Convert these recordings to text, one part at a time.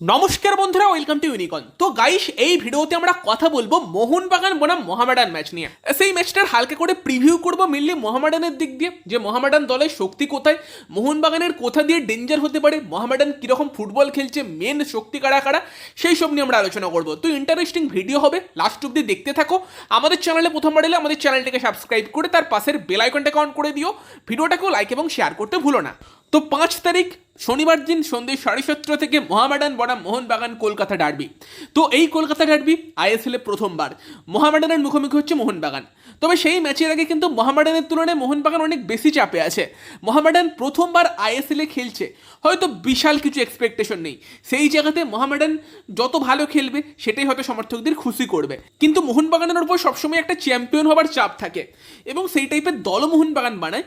নমস্কার বন্ধুরা welcome to ইউনিকন তো গাইস এই ভিডিওতে আমরা কথা বলব মোহনবাগান বনাম মোহামেডান ম্যাচ নিয়ে। সেই ম্যাচটার হালকা করে প্রিভিউ করব মেনলি মোহামেডানের দিক দিয়ে, যে মোহামেডান দলের শক্তি কোথায়, মোহনবাগানের কোথা দিয়ে ডেঞ্জার হতে পারে, মোহামেডান কীরকম ফুটবল খেলছে মেন শক্তি কারা কারা, সেই সব নিয়ে আমরা আলোচনা করব। তো ইন্টারেস্টিং ভিডিও হবে লাস্ট অব্দি দেখতে থাকো। আমাদের চ্যানেলে প্রথমবার এলে আমাদের চ্যানেলটাকে সাবস্ক্রাইব করে তার পাশের বেল আইকনটাকে অন করে দিও। ভিডিওটাকেও লাইক এবং শেয়ার করতে ভুলো না। তো পাঁচ তারিখ শনিবার দিন সন্ধ্যে সাড়ে সাতটা থেকে মোহামেডান বনাম মোহনবাগান কলকাতা ডার্বি। তো এই কলকাতা ডার্বি আইএসএলে প্রথমবার। মোহামেডানের মুখোমুখি হচ্ছে মোহনবাগান তবে সেই ম্যাচের আগে কিন্তু মোহামেডানের তুলনায় মোহনবাগান অনেক বেশি চাপে আছে। মোহামেডান প্রথমবার আইএসএলে খেলছে। হয়তো বিশাল কিছু এক্সপেকটেশন নেই। সেই জায়গাতে মোহামেডান যত ভালো খেলবে, সেটাই হয়তো সমর্থকদের খুশি করবে। কিন্তু মোহনবাগানের উপর সবসময় একটা চ্যাম্পিয়ন হবার চাপ থাকে। এবং সেই টাইপের দলও মোহনবাগান বানায়।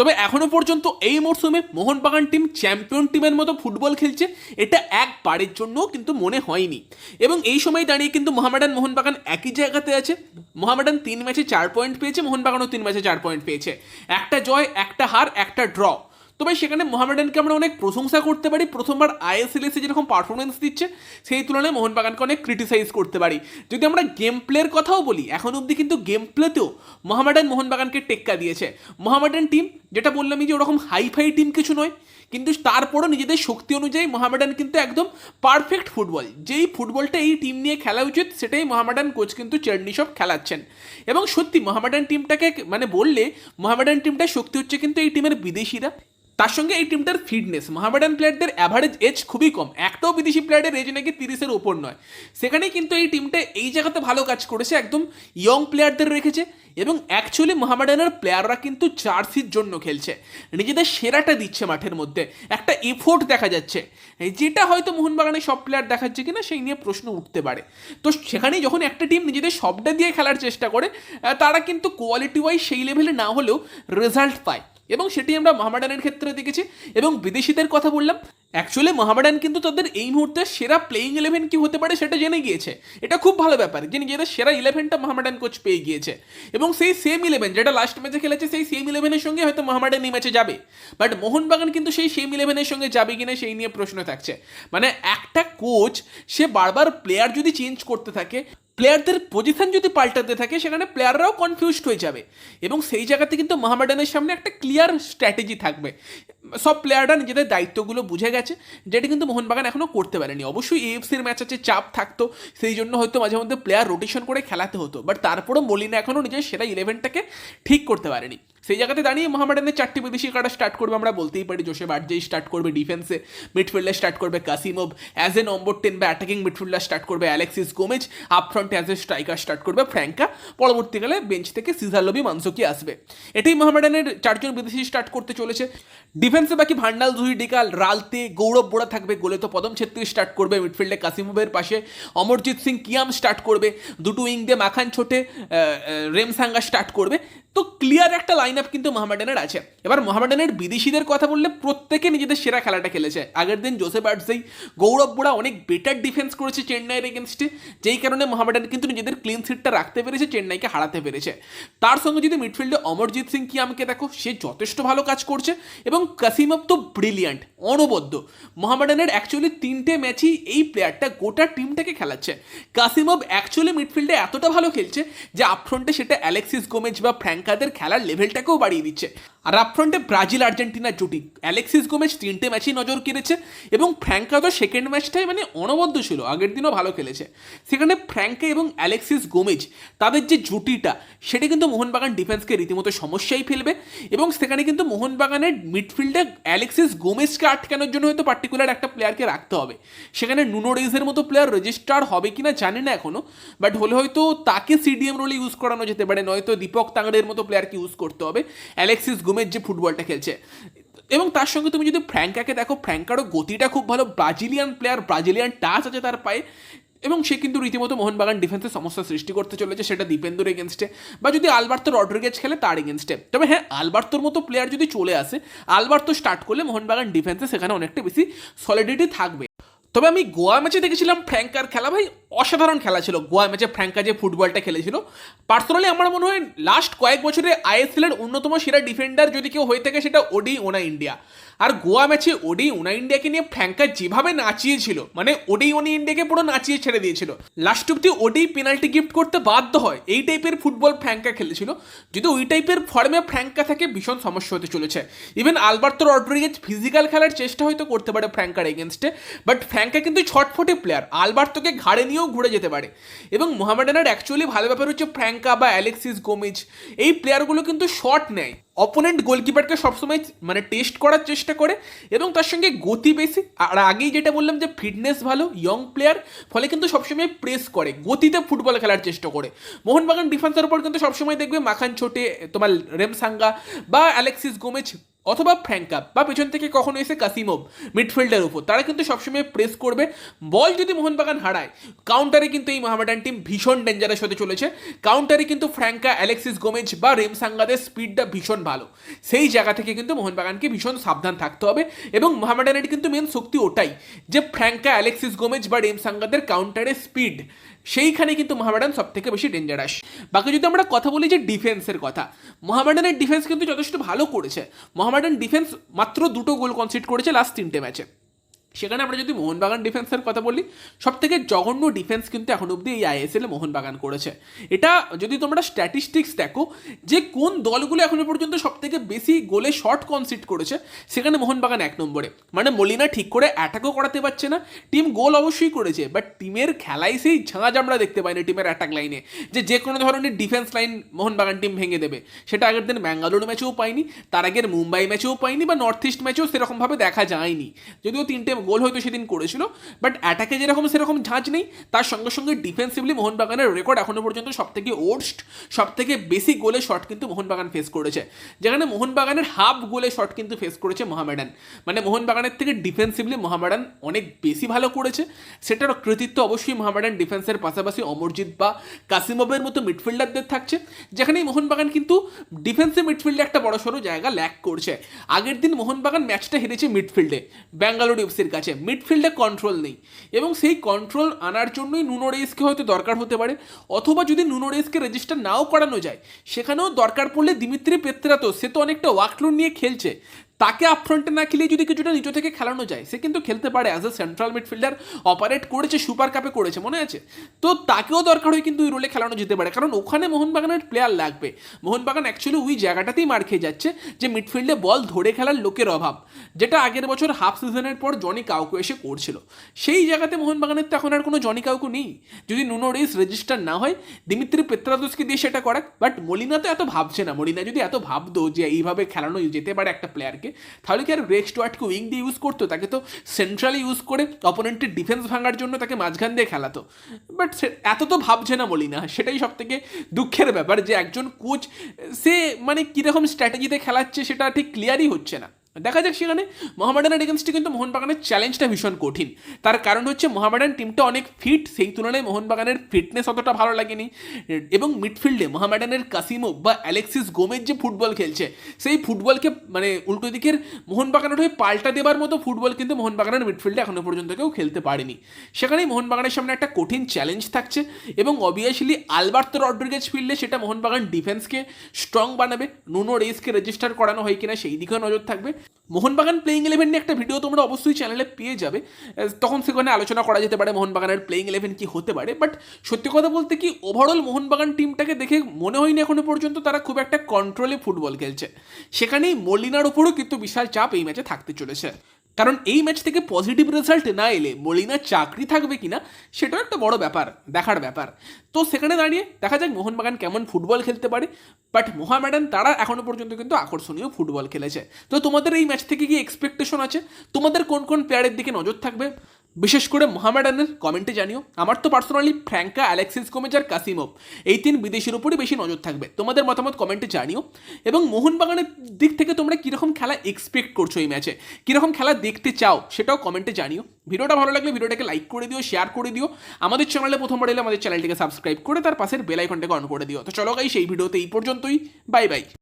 তবে এখনও পর্যন্ত এই মরশুমে মোহনবাগান টিম চ্যাম্পিয়ন টিমের মতো ফুটবল খেলছে, এটা একবারের জন্যও কিন্তু মনে হয়নি। এবং এই সময় দাঁড়িয়ে কিন্তু মোহামেডান মোহনবাগান একই জায়গাতে আছে। মোহামেডান তিন ম্যাচে চার পয়েন্ট পেয়েছে, মোহনবাগানও তিন ম্যাচে চার পয়েন্ট পেয়েছে। একটা জয়, একটা হার, একটা ড্র তবে সেখানে মোহামেডানকে আমরা অনেক প্রশংসা করতে পারি। প্রথমবার আইএসএল এসে যেরকম পারফরমেন্স দিচ্ছে, সেই তুলনায় মোহনবাগানকে অনেক ক্রিটিসাইজ করতে পারি। যদি আমরা গেম প্লের কথাও বলি, এখন অবধি কিন্তু গেম প্লেতেও মোহামেডান মোহনবাগানকে টেক্কা দিয়েছে। মোহামেডান টিম যেটা বললামই যে ওরকম হাইফাই টিম কিছু নয়, কিন্তু তারপরও নিজেদের শক্তি অনুযায়ী মোহামেডান কিন্তু একদম পারফেক্ট ফুটবল যেই ফুটবলটা এই টিম নিয়ে খেলা উচিত, সেটাই মোহামেডান কোচ কিন্তু চেরনিসব খেলাচ্ছেন। এবং সত্যি, মোহামেডান টিমটাকে মানে বললে, মোহামেডান টিমটার শক্তি হচ্ছে কিন্তু এই টিমের বিদেশিরা। তার সঙ্গে এই টিমটার ফিটনেস মোহামেডান প্লেয়ারদের অ্যাভারেজ এজ খুবই কম। একটাও বিদেশি প্লেয়ারের এজ নাকি তিরিশের ওপর নয়। সেখানে কিন্তু এই টিমটা এই জায়গাতে ভালো কাজ করেছে, একদম ইয়ং প্লেয়ারদের রেখেছে এবং অ্যাকচুয়ালি মোহামেডানের প্লেয়াররা কিন্তু জার্সির জন্য খেলছে। নিজেদের সেরাটা দিচ্ছে মাঠের মধ্যে। একটা এফোর্ট দেখা যাচ্ছে। যেটা হয়তো মোহনবাগানের সব প্লেয়ার দেখাচ্ছে কিনা সেই নিয়ে প্রশ্ন উঠতে পারে। তো সেখানেই যখন একটা টিম নিজেদের সবটা দিয়ে খেলার চেষ্টা করে তারা কিন্তু কোয়ালিটি ওয়াইজ সেই লেভেলে না হলেও রেজাল্ট পায়। এবং সেটি আমরা মোহামেডানের ক্ষেত্রে দেখেছি এবং বিদেশিদের কথা বললাম। অ্যাকচুয়ালি মোহামেডান কিন্তু তাদের এই মুহূর্তে সেরা প্লেইং ইলেভেন কি হতে পারে সেটা জেনে গিয়েছে। এটা খুব ভালো ব্যাপার যে নিজেদের সেরা ইলেভেনটা মোহামেডান কোচ পেয়ে গিয়েছে। এবং সেই সেম ইলেভেন যেটা লাস্ট ম্যাচে খেলেছে, সেই সেম ইলেভেনের সঙ্গে হয়তো মোহামেডান এই ম্যাচে যাবে। বাট মোহনবাগান কিন্তু সেই সেম ইলেভেনের সঙ্গে যাবে কিনা সেই নিয়ে প্রশ্ন থাকছে। মানে একটা কোচ সে বারবার প্লেয়ার যদি চেঞ্জ করতে থাকে প্লেয়ারদের পজিশন যদি পাল্টাতে থাকে, সেখানে প্লেয়াররাও কনফিউজড হয়ে যাবে। এবং সেই জায়গাতে কিন্তু মোহামেডানের সামনে একটা ক্লিয়ার স্ট্র্যাটেজি থাকবে। সব প্লেয়াররা নিজেদের দায়িত্বগুলো বুঝে গেছে, যেটা কিন্তু মোহনবাগান এখনও করতে পারেনি। অবশ্যই এএফসির ম্যাচ আছে, চাপ থাকতো, সেই জন্য হয়তো মাঝে মধ্যে প্লেয়ার রোটেশন করে খেলাতে হতো। বাট তারপরেও মলিনা এখনও নিজের সেরা ইলেভেনটাকে ঠিক করতে পারেনি। সেই জায়গাতে দাঁড়িয়ে মোহামেডানের চারটি বিদেশি কাটা স্টার্ট করবে, আমরা বলতেই পারি জোসে বার্জেই স্টার্ট করবে ডিফেন্সে মিডফিল্ডার স্টার্ট করবে Kasimov as a number ten বা অ্যাটাকিং মিডফিল্ডার স্টার্ট করবে Alexis Gomez upfront as a striker start করবে ফ্র্যাঙ্কা পরবর্তীকালে বেঞ্চ থেকে সিজারলবি মানসকি আসবে। এটাই মোহামেডানের চারজন বিদেশি স্টার্ট করতে চলেছে। ডিফেন্সে বাকি ভান্ডাল, জুহি ডিকাল, রালতে, গৌরব বোড়া থাকবে, গোলে তো পদম ছেত্রী স্টার্ট করবে মিডফিল্ডে কাসিমোভের পাশে। অমরজিৎ সিং কিয়াম স্টার্ট করবে, দুটো উইং দিয়ে মাখান ছোটে রেমসাঙ্গা স্টার্ট করবে। তো ক্লিয়ার একটা লাইন আপ কিন্তু মোহামেডানের আছে। এবার মোহামেডানের বিদেশিদের কথা বললে প্রত্যেকে নিজেদের সেরা খেলাটা খেলেছে। আগের দিন জোসেফ আর্টসেই গৌরব বোড়া অনেক বেটার ডিফেন্স করেছে চেন্নাইয়ের এগেনস্টে যেই কারণে মোহামেডান কিন্তু নিজেদের ক্লিন সিটটা রাখতে পেরেছে, চেন্নাইকে হারাতে পেরেছে। তার সঙ্গে যদি মিডফিল্ডে অমরজিৎ সিং কি আমাকে দেখো, সে যথেষ্ট ভালো কাজ করছে এবং কাসিমভ তো ব্রিলিয়ান্ট অনবদ্য। মোহামেডানের অ্যাকচুয়ালি তিনটে ম্যাচই এই প্লেয়ারটা গোটা টিমটাকে খেলাচ্ছে। কাসিমভ অ্যাকচুয়ালি মিডফিল্ডে এতটা ভালো খেলছে যে আপফ্রন্টে সেটা অ্যালেক্সিস গোমেজ বা ফ্র্যাঙ্কাদের খেলার লেভেলটাকেও বাড়িয়ে দিচ্ছে। আর আপফ্রন্টে ব্রাজিল আর্জেন্টিনার জুটি। অ্যালেক্সিস গোমেজ তিনটে ম্যাচেই নজর কেড়েছে এবং ফ্র্যাঙ্কা তো সেকেন্ড ম্যাচটাই মানে অনবদ্য ছিল, আগের দিনও ভালো খেলেছে। সেখানে ফ্র্যাঙ্কা এবং অ্যালেক্সিস গোমেজ তাদের যে জুটিটা, সেটা কিন্তু মোহনবাগান ডিফেন্সকে রীতিমতো সমস্যাই ফেলবে এবং সেখানে কিন্তু মোহনবাগানের মিডফিল্ডে অ্যালেক্সিস গোমেজকে আটকানোর জন্য হয়তো পার্টিকুলার একটা প্লেয়ারকে রাখতে হবে। সেখানে নুনো রেজের মতো প্লেয়ার রেজিস্টার হবে কিনা জানি না এখনও বাট হলে হয়তো তাকে সিডিএম রোলে ইউজ করানো যেতে পারে, নয়তো দীপক তাংড়ের মতো প্লেয়ারকে ইউজ করতে হবে। অ্যালেক্সিস গোমেজ যে ফুটবলটা খেলছে। এবং তার সঙ্গে তুমি যদি ফ্র্যাঙ্কাকে দেখো ফ্র্যাঙ্কারও গতিটা খুব ভালো। ব্রাজিলিয়ান প্লেয়ার ব্রাজিলিয়ান টাচ আছে তার পায়ে। এবং সে কিন্তু রীতিমতো মোহনবাগান ডিফেন্সে সমস্যা সৃষ্টি করতে চলেছে, সেটা দীপেন্দুর এগেনস্টে বা যদি আলবার্তো রড্রিগেজ খেলে, তার এগেনস্টে তবে হ্যাঁ আলবার্তোর মতো প্লেয়ার যদি চলে আসে, আলবার্তো স্টার্ট করলে মোহনবাগান ডিফেন্সে সেখানে অনেকটা বেশি সলিডিটি থাকবে। তবে আমি গোয়া ম্যাচে দেখেছিলাম ফ্র্যাঙ্কার খেলা, ভাই, অসাধারণ খেলা ছিল। গোয়া ম্যাচে ফ্র্যাঙ্কা যে ফুটবলটা খেলেছিল পার্সোনালি আমার মনে হয় লাস্ট কয়েক বছরে আইএসএল এর অন্যতম সেরা ডিফেন্ডার যদি কেউ হয়ে থাকে, সেটা ওডি, ওনা ইন্ডিয়া। আর গোয়া ম্যাচে ওডি ওনা ইন্ডিয়াকে নিয়ে ফ্র্যাঙ্কা যেভাবে নাচিয়েছিল মানে ওডি ওনি ইন্ডিয়াকে পুরো নাচিয়ে ছেড়ে দিয়েছিল। লাস্ট অব্দি ওডি পেনাল্টি গিফট করতে বাধ্য হয়, এই টাইপের ফুটবল ফ্র্যাঙ্কা খেলেছিল, যদি ওই টাইপের ফর্মে ফ্র্যাঙ্কা থাকে ভীষণ সমস্যা হতে চলেছে। ইভেন আলবার্তো রড্রিগেজ ফিজিক্যাল খেলার চেষ্টা হয়তো করতে পারে ফ্র্যাঙ্কার এগেনস্টে বাট ফ্র্যাঙ্কা কিন্তু ছটফটে প্লেয়ার আলবার্তোকে ঘাড়ে নিয়েও ঘুরে যেতে পারে। এবং মোহামেডানের অ্যাকচুয়ালি ভালো ব্যাপার হচ্ছে ফ্র্যাঙ্কা বা অ্যালেক্সিস গোমিজ, এই প্লেয়ারগুলো কিন্তু শট নেয়। অপোনেন্ট গোলকিপারকে সবসময় মানে টেস্ট করার চেষ্টা করে এবং তার সঙ্গে গতি বেশি। আর আগেই যেটা বললাম যে ফিটনেস ভালো ইয়ং প্লেয়ার ফলে কিন্তু সবসময় প্রেস করে, গতিতে ফুটবল খেলার চেষ্টা করে। মোহনবাগান ডিফেন্সের উপর কিন্তু সবসময় দেখবে মাখান ছোটে তোমার রেমসাঙ্গা বা অ্যালেক্সিস গোমেজ অথবা ফ্র্যাঙ্কা বা পেছন থেকে কখনো এসে কাসিমোভ মিডফিল্ডের উপর, তারা কিন্তু সবসময় প্রেস করবে। বল যদি মোহনবাগান হারায় কাউন্টারে কিন্তু এই মোহামেডান টিম ভীষণ ডেঞ্জারাস হতে চলেছে। কাউন্টারে কিন্তু ফ্র্যাঙ্কা অ্যালেক্সিস গোমেজ বা রেমসাঙ্গাদের স্পিডটা ভীষণ ভালো। সেই জায়গা থেকে কিন্তু মোহনবাগানকে ভীষণ সাবধান থাকতে হবে এবং মোহামেডানের কিন্তু মেন শক্তি ওটাই যে ফ্র্যাঙ্কা অ্যালেক্সিস গোমেজ বা রেমসাঙ্গাদের কাউন্টারে স্পিড সেইখানে কিন্তু মোহামেডান সব থেকে বেশি ডেঞ্জারাস বাকি যদি আমরা কথা বলি যে ডিফেন্সের কথা মোহামেডানের ডিফেন্স কিন্তু যথেষ্ট ভালো করেছে। মোহামেডান ডিফেন্স মাত্র দুটো গোল কনসিড করেছে লাস্ট তিনটে ম্যাচে সেখানে আমরা যদি মোহনবাগান ডিফেন্সের কথা বলি সব থেকে জঘন্য ডিফেন্স কিন্তু এখন অবধি এই আইএসএল মোহনবাগান করেছে। এটা যদি তোমরা স্ট্যাটিস্টিক্স দেখো, যে কোন দলগুলো এখনও পর্যন্ত সব থেকে বেশি গোলে শর্ট কনসিড করেছে, সেখানে মোহনবাগান এক নম্বরে। মানে মলিনা ঠিক করে অ্যাটাকও করাতে পারছে না টিম গোল অবশ্যই করেছে বাট টিমের খেলায় সেই ঝাঁজ আমরা দেখতে পাইনি টিমের অ্যাটাক লাইনে যে যে কোনো ধরনের ডিফেন্স লাইন মোহনবাগান টিম ভেঙে দেবে। সেটা আগের দিন ব্যাঙ্গালুরু ম্যাচেও পাইনি, তার আগের মুম্বাই ম্যাচেও পাইনি, বা নর্থ ইস্ট ম্যাচেও সেরকমভাবে দেখা যায়নি। যদিও তিনটে গোল হয়তো সেদিন করেছিল বাট অ্যাটাকে যেরকম সেরকম ঝাঁজ নেই। তার সঙ্গে সঙ্গে ডিফেন্সিভলি মোহনবাগানের রেকর্ড এখনও পর্যন্ত সব থেকে ওর্স্ট সব থেকে বেশি গোলে শট কিন্তু মোহনবাগান ফেস করেছে। যেখানে মোহনবাগানের হাফ গোলে শট কিন্তু ফেস করেছে মোহামেডান। মানে মোহনবাগানের থেকে ডিফেন্সিভলি মোহামেডান অনেক বেশি ভালো করেছে। সেটার কৃতিত্ব অবশ্যই মোহামেডান ডিফেন্সের পাশাপাশি অমরজিৎ বা কাসিমবের মতো মিডফিল্ডারদের থাকছে। যেখানেই মোহনবাগান কিন্তু ডিফেন্সিভ মিডফিল্ডে একটা বড়সড় জায়গা ল্যাক করছে। আগের দিন মোহনবাগান ম্যাচটা হেরেছে মিডফিল্ডে ব্যাঙ্গালোর এফসির কাছে মিডফিল্ডে কন্ট্রোল নেই। এবং সেই কন্ট্রোল আনার জন্যই নুনো রেসকে হয়তো দরকার হতে পারে। অথবা যদি নুনো রেসকে রেজিস্টার নাও করানো যায়, সেখানেও দরকার পড়লে দিমিত্রি পেত্রাতো সে তো অনেকটা ওয়াকলুন নিয়ে খেলছে। তাকে আপফ্রন্টে না খেলিয়ে যদি কিছুটা নিচে থেকে খেলানো যায়, সে কিন্তু খেলতে পারে as a central midfielder operate করেছে সুপার কাপে করেছে, মনে আছে? তো তাকেও দরকার হয় কিন্তু ওই রোলে খেলানো যেতে পারে, কারণ ওখানে মোহনবাগানের প্লেয়ার লাগবে। মোহনবাগান অ্যাকচুয়ালি ওই জায়গাটাতেই মার খেয়ে যাচ্ছে, যে মিডফিল্ডে বল ধরে খেলার লোকের অভাব, যেটা আগের বছর হাফ সিজনের পর জনি কাউকে এসে করছিল। সেই জায়গাতে মোহনবাগানের তো এখন আর কোনো জনি কাউকে নেই। যদি নুনো রেস রেজিস্টার না হয় দিমিত্রি পেত্রাদোসকে দিয়ে সেটা করাক বাট মলিনা তো এত ভাবছে না। মলিনা যদি এত ভাবতো যে এইভাবে খেলানো যেতে পারে একটা প্লেয়ারকে তাহলে কি আর গ্রেক স্টুয়ার্টকে উইং দিয়ে ইউজ করতো? তাকে তো সেন্ট্রালি ইউজ করে অপোনেন্টের ডিফেন্স ভাঙার জন্য তাকে মাঝখান দিয়ে খেলাতো। বাট এত তো ভাবছে না মলিনা সেটাই সব থেকে দুঃখের ব্যাপার যে একজন কোচ সে মানে কীরকম স্ট্র্যাটেজিতে খেলাচ্ছে সেটা ঠিক ক্লিয়ারই হচ্ছে না। দেখা যাক সেখানে মোহামেডানের এগেনস্টে কিন্তু মোহনবাগানের চ্যালেঞ্জটা ভীষণ কঠিন। তার কারণ হচ্ছে মোহামেডান টিমটা অনেক ফিট সেই তুলনায় মোহনবাগানের ফিটনেস অতটা ভালো লাগেনি। এবং মিডফিল্ডে মোহামেডানের কাসিমো বা অ্যালেক্সিস গোমেজ যে ফুটবল খেলছে, সেই ফুটবলকে মানে উল্টো দিকের মোহনবাগানের হয়ে পাল্টা দেবার মতো ফুটবল কিন্তু মোহনবাগানের মিডফিল্ডে এখনও পর্যন্ত কেউ খেলতে পারেনি। সেখানেই মোহনবাগানের সামনে একটা কঠিন চ্যালেঞ্জ থাকছে এবং অবভিয়াসলি আলবার্তো রড্রিগেজ ফিল্ডে সেটা মোহনবাগান ডিফেন্সকে স্ট্রং বানাবে। নুনো রেসকে রেজিস্টার করানো হয় কিনা সেই দিকেও নজর থাকবে। মোহনবাগান প্লেইং ইলেভেন নিয়ে একটা ভিডিও তোমরা অবশ্যই চ্যানেলে পেয়ে যাবে। তখন সেখানে আলোচনা করা যেতে পারে মোহনবাগানের প্লেইং ইলেভেন কি হতে পারে। বাট সত্যি কথা বলতে কি ওভারঅল মোহনবাগান টিমটাকে দেখে মনে হয়নি এখনও পর্যন্ত তারা খুব একটা কন্ট্রোলে ফুটবল খেলছে। সেখানেই মলিনার উপরও কিন্তু বিশাল চাপ এই ম্যাচে থাকতে চলেছে। কারণ এই ম্যাচ থেকে পজিটিভ রেজাল্ট না এলে মলিনার চাকরি থাকবে কিনা, সেটাও একটা বড় ব্যাপার, দেখার ব্যাপার। তো সেখানে দাঁড়িয়ে দেখা যাক মোহনবাগান কেমন ফুটবল খেলতে পারে। বাট মোহামেডান তারা এখনও পর্যন্ত কিন্তু আকর্ষণীয় ফুটবল খেলেছে। তো তোমাদের এই ম্যাচ থেকে কি এক্সপেকটেশন আছে? তোমাদের কোন কোন প্লেয়ারের দিকে নজর থাকবে? বিশেষ করে মোহামেডানের কমেন্টে জানিও, আমার তো পার্সোনালি ফ্র্যাঙ্কা অ্যালেক্সিস কোমেজ আর কাসিমো, এই তিন বিদেশের উপরই বেশি নজর থাকবে। তোমাদের মতামত কমেন্টে জানিও। এবং মোহনবাগানের দিক থেকে তোমরা কীরকম খেলা এক্সপেক্ট করছ এই ম্যাচে কীরকম খেলা দেখতে চাও সেটাও কমেন্টে জানিও। ভিডিওটা ভালো লাগলে ভিডিওটাকে লাইক করে দিও শেয়ার করে দিও। আমাদের চ্যানেলে প্রথমবার এলে আমাদের চ্যানেলটিকে সাবস্ক্রাইব করে তার পাশের বেল আইকনটাকে অন করে দিও। তো চলো গাই সেই ভিডিওতে এই পর্যন্তই। Bye bye